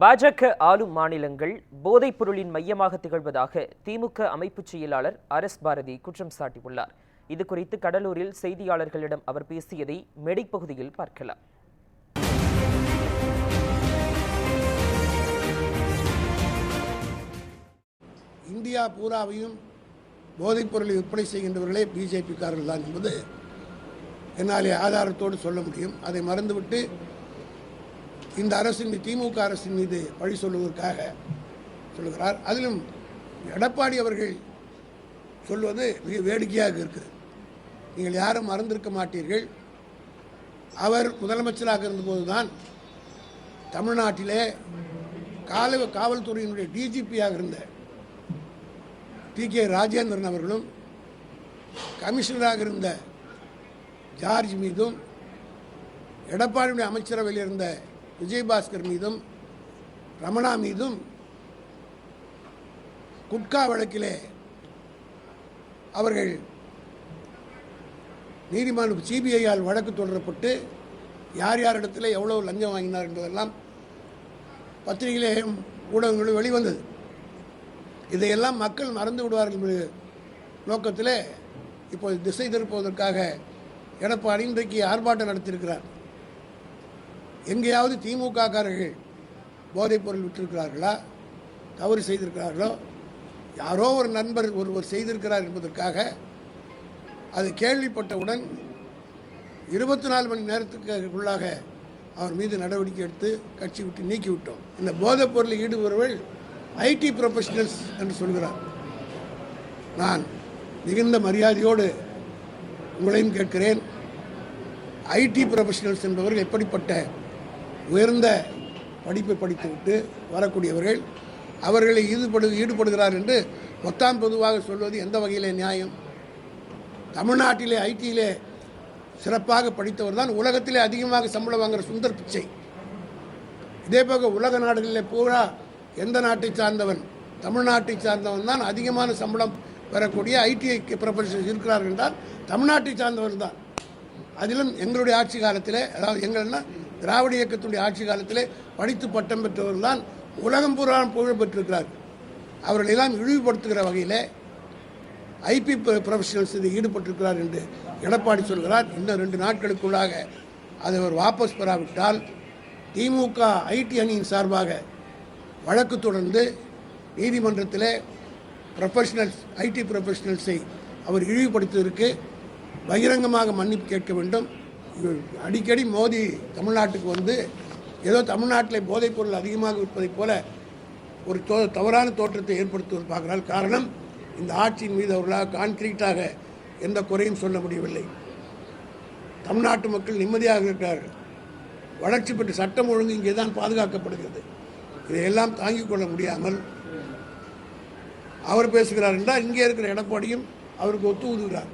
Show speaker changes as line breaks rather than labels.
பாஜக ஆளும் மாநிலங்கள் போதைப் பொருளின் மையமாக திகழ்வதாக திமுக அமைப்புச் செயலாளர் அரஸ் பாரதி குற்றம் சாட்டியுள்ளார். இது குறித்து கடலூரில் செய்தியாளர்களிடம் அவர் பேசியதை மெடிப்பகுதியில் பார்க்கலாம்.
இந்தியா பூராவையும் போதைப் பொருளை விற்பனை செய்கின்றவர்களே பிஜேபிக்காரர்கள் தான் என்பது என்னாலே ஆதாரத்தோடு சொல்ல முடியும். அதை மறந்துவிட்டு இந்த அரசின் மீது திமுக அரசின் மீது பழி சொல்வதற்காக சொல்லுகிறார். அதிலும் எடப்பாடி அவர்கள் சொல்வது மிக வேடிக்கையாக இருக்குது. நீங்கள் யாரும் மறந்திருக்க மாட்டீர்கள். அவர் முதலமைச்சராக இருந்தபோதுதான் தமிழ்நாட்டிலே கால காவல்துறையினுடைய டிஜிபியாக இருந்த டி கே ராஜேந்திரன் அவர்களும் கமிஷனராக இருந்த ஜார்ஜ் மீதும் எடப்பாடியுடைய அமைச்சரவையில் இருந்த விஜயபாஸ்கர் மீதும் ரமணா மீதும் குட்கா வழக்கிலே அவர்கள் நீதிமன்ற சிபிஐயால் வழக்கு தொடரப்பட்டு யார் யாரு இடத்துல எவ்வளோ லஞ்சம் வாங்கினார் என்பதெல்லாம் பத்திரிகையிலேயும் ஊடகங்களும் வெளிவந்தது. இதையெல்லாம் மக்கள் மறந்து விடுவார்கள் என்பது நோக்கத்தில் இப்போது திசை திருப்புவதற்காக எடப்பாடி இன்றைக்கு ஆர்ப்பாட்டம் நடத்தியிருக்கிறார். எங்கேயாவது திமுக காரர்கள் போதைப் பொருள் விட்டிருக்கிறார்களா? தவறு செய்திருக்கிறார்களோ? யாரோ ஒரு நண்பர் ஒருவர் செய்திருக்கிறார் என்பதற்காக அது கேள்விப்பட்டவுடன் இருபத்தி நாலு மணி நேரத்துக்குள்ளாக அவர் மீது நடவடிக்கை எடுத்து கட்சி விட்டு நீக்கிவிட்டோம். இந்த போதைப் பொருளில் ஈடுபவர்கள் ஐடி ப்ரொஃபஷனல்ஸ் என்று சொல்கிறார். நான் மிகுந்த மரியாதையோடு உங்களையும் கேட்கிறேன். ஐடி ப்ரொஃபஷனல்ஸ் என்பவர்கள் எப்படிப்பட்ட உயர்ந்த படிப்பை படித்துவிட்டு வரக்கூடியவர்கள் அவர்களை ஈடுபடு ஈடுபடுகிறார் என்று மொத்தம் பொதுவாக சொல்வது எந்த வகையிலே நியாயம்? தமிழ்நாட்டிலே ஐடியிலே சிறப்பாக படித்தவர் தான் உலகத்திலே அதிகமாக சம்பளம் வாங்குகிற சுந்தர் பிச்சை. இதே போக உலக நாடுகளிலே பூரா எந்த நாட்டை சார்ந்தவன் தமிழ்நாட்டை சார்ந்தவன் தான் அதிகமான சம்பளம் பெறக்கூடிய ஐடிஐ ப்ரொஃபஷனல்ஸ் இருக்கிறார்கள் என்றால் தமிழ்நாட்டை சார்ந்தவன் தான். அதிலும் எங்களுடைய ஆட்சி காலத்திலே அதாவது எங்கள்னா திராவிட இயக்கத்துடைய ஆட்சி காலத்திலே படித்து பட்டம் பெற்றவர்கள் தான் உலகம் பூரா புகழ் பெற்றிருக்கிறார் அவர்கள் எல்லாம் இழிவுபடுத்துகிற வகையில் ஐபி ப்ரொஃபஷனல்ஸ் இதில் ஈடுபட்டிருக்கிறார் என்று எடப்பாடி சொல்கிறார். இன்னும் ரெண்டு நாட்களுக்குள்ளாக அதை அவர் வாபஸ் பெறாவிட்டால் திமுக ஐடி அணியின் சார்பாக வழக்கு தொடர்ந்து நீதிமன்றத்தில் ப்ரொஃபஷனல்ஸ் ஐடி ப்ரொஃபஷனல்ஸை அவர் இழிவுபடுத்துவதற்கு பகிரங்கமாக மன்னிப்பு கேட்க வேண்டும். அடிக்கடி மோடி தமிழ்நாட்டுக்கு வந்து ஏதோ தமிழ்நாட்டில் போதைப் பொருள் அதிகமாக விற்பதைப் போல ஒரு தோ தவறான தோற்றத்தை ஏற்படுத்துவது பார்க்கிறார். காரணம் இந்த ஆட்சியின் மீது அவர்களால் கான்கிரீட்டாக எந்த குறையும் சொல்ல முடியவில்லை. தமிழ்நாட்டு மக்கள் நிம்மதியாக இருக்கிறார்கள். வளர்ச்சி பெற்று சட்டம் ஒழுங்கு இங்கே தான் பாதுகாக்கப்படுகிறது. இதையெல்லாம் தாங்கிக் கொள்ள முடியாமல் அவர் பேசுகிறார் என்றால் இங்கே இருக்கிற எடப்பாடியும் அவருக்கு ஒத்து ஊதுகிறார்